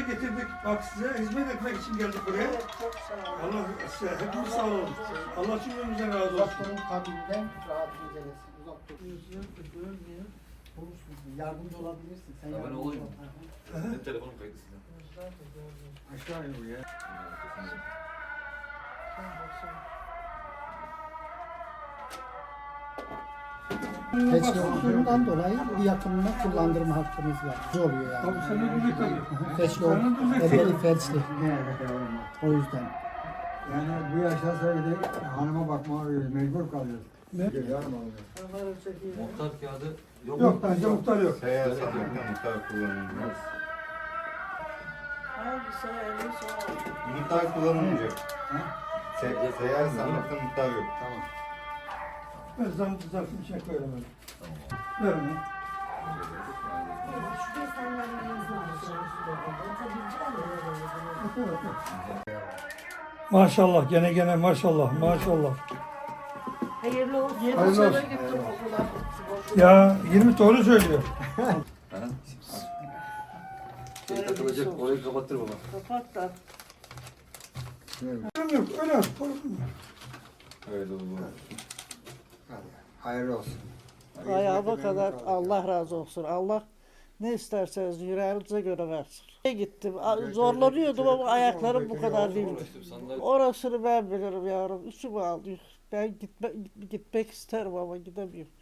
getirdik. Bak size hizmet etmek için geldik buraya. Evet, çok sağ ol. Allah size hepimiz sağ olun. Allah cümlemizden razı olsun. durun kabinden rahat incelesin. Uzak durun. Olursun. Yardımcı olabilirsin. Sen Ya ben olayım. Benim telefonum kaydı sizden. Aşağı in buraya. Peçke olduğundan dolayı bir yakınına kullandırma hakkımız var. Ne oluyor yani? Tabii sen de bilecek tabii. Ebeli tabii. felçli. O yüzden. Yani bu yaştan sonra bir de hanıma bakmaya mecbur kalıyoruz. Ne? Alıyor. Muhtar kağıdı yok. Yok bence muhtar yok. Seyahat muhtar kullanılmaz. Muhtar kullanılmayacak. Se seyahat sandıkta muhtar yok. Tamam. Ben zam zarfın içine koyarım öyle. Ver onu. Maşallah gene gene maşallah maşallah. Hayırlı olsun. Hayırlı olsun. Ya 20 doğru söylüyor. Şey takılacak orayı kapattır baba. Kapat da. Öyle yok. Öyle olur. Hadi. Hayırlı olsun. Ayağıma kadar Allah razı olsun. Allah ne isterseniz yüreğinize göre versin. Gittim. a- Zorlanıyordum ama ayaklarım bu kadar değildi. Orasını ben bilirim yavrum. İçim ağlıyor. Ben gitme, gitmek isterim ama gidemiyorum.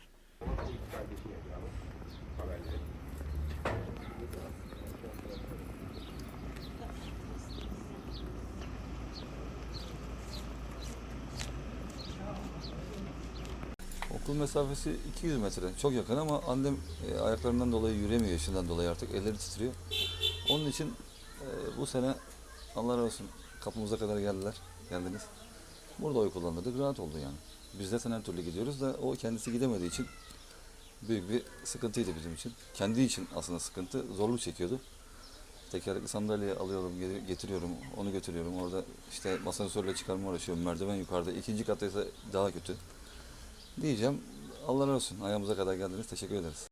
Okul mesafesi 200 metre. Çok yakın ama annem e, ayaklarından dolayı yürüyemiyor yaşından dolayı artık. Elleri titriyor. Onun için e, bu sene Allah razı olsun kapımıza kadar geldiler. Geldiniz. Burada oy kullandırdık. Rahat oldu yani. Biz zaten her türlü gidiyoruz da o kendisi gidemediği için büyük bir sıkıntıydı bizim için. Kendi için aslında sıkıntı. Zorluk çekiyordu. Tekerlekli sandalye alıyorum, getiriyorum, onu götürüyorum. Orada işte asansörle çıkarma uğraşıyorum. Merdiven yukarıda. ikinci katta ise daha kötü. Diyeceğim Allah razı olsun. Ayağımıza kadar geldiniz. Teşekkür ederiz.